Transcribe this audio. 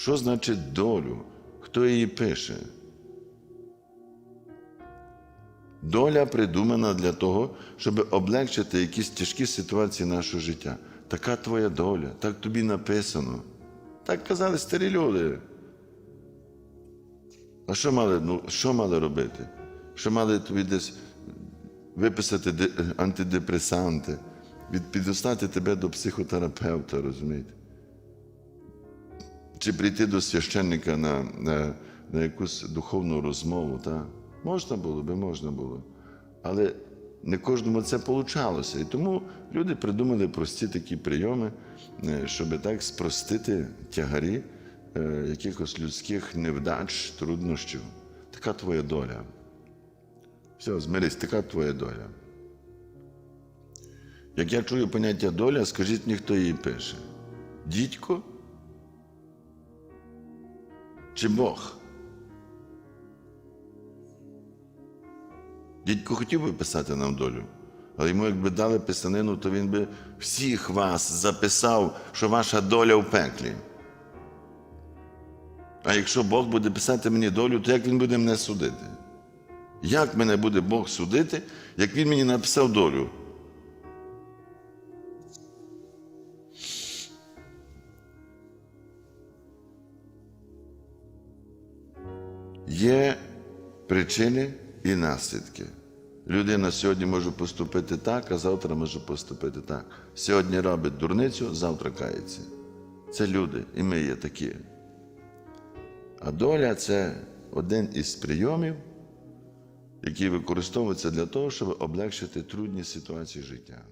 Що значить долю? Хто її пише? Доля придумана для того, щоб облегчити якісь тяжкі ситуації нашого життя. Така твоя доля, так тобі написано. Так казали старі люди. А що мали, ну, що мали робити? Що мали тобі десь виписати антидепресанти, від, підослати тебе до психотерапевта, розумієте? Чи прийти до священника на, на, на якусь духовну розмову, та? можна було би, можна було. Але не кожному це получалося. І тому люди придумали прості такі прийоми, е, щоб так спростити тягарі е, якихось людських невдач, труднощів. Така твоя доля. Все, змирись, така твоя доля. Як я чую поняття доля, скажіть мені, хто її пише? Дідько? Чи Бог? Дідько хотів би писати нам долю, але йому, якби дали писанину, то він би всіх вас записав, що ваша доля в пеклі. А якщо Бог буде писати мені долю, то як він буде мене судити? Як мене буде Бог судити, як він мені написав долю? Є причини і наслідки. Людина сьогодні може поступити так, а завтра може поступити так. Сьогодні робить дурницю, завтра кається. Це люди, і ми є такі. А доля це один із прийомів, який використовується для того, щоб облегшити трудні ситуації життя.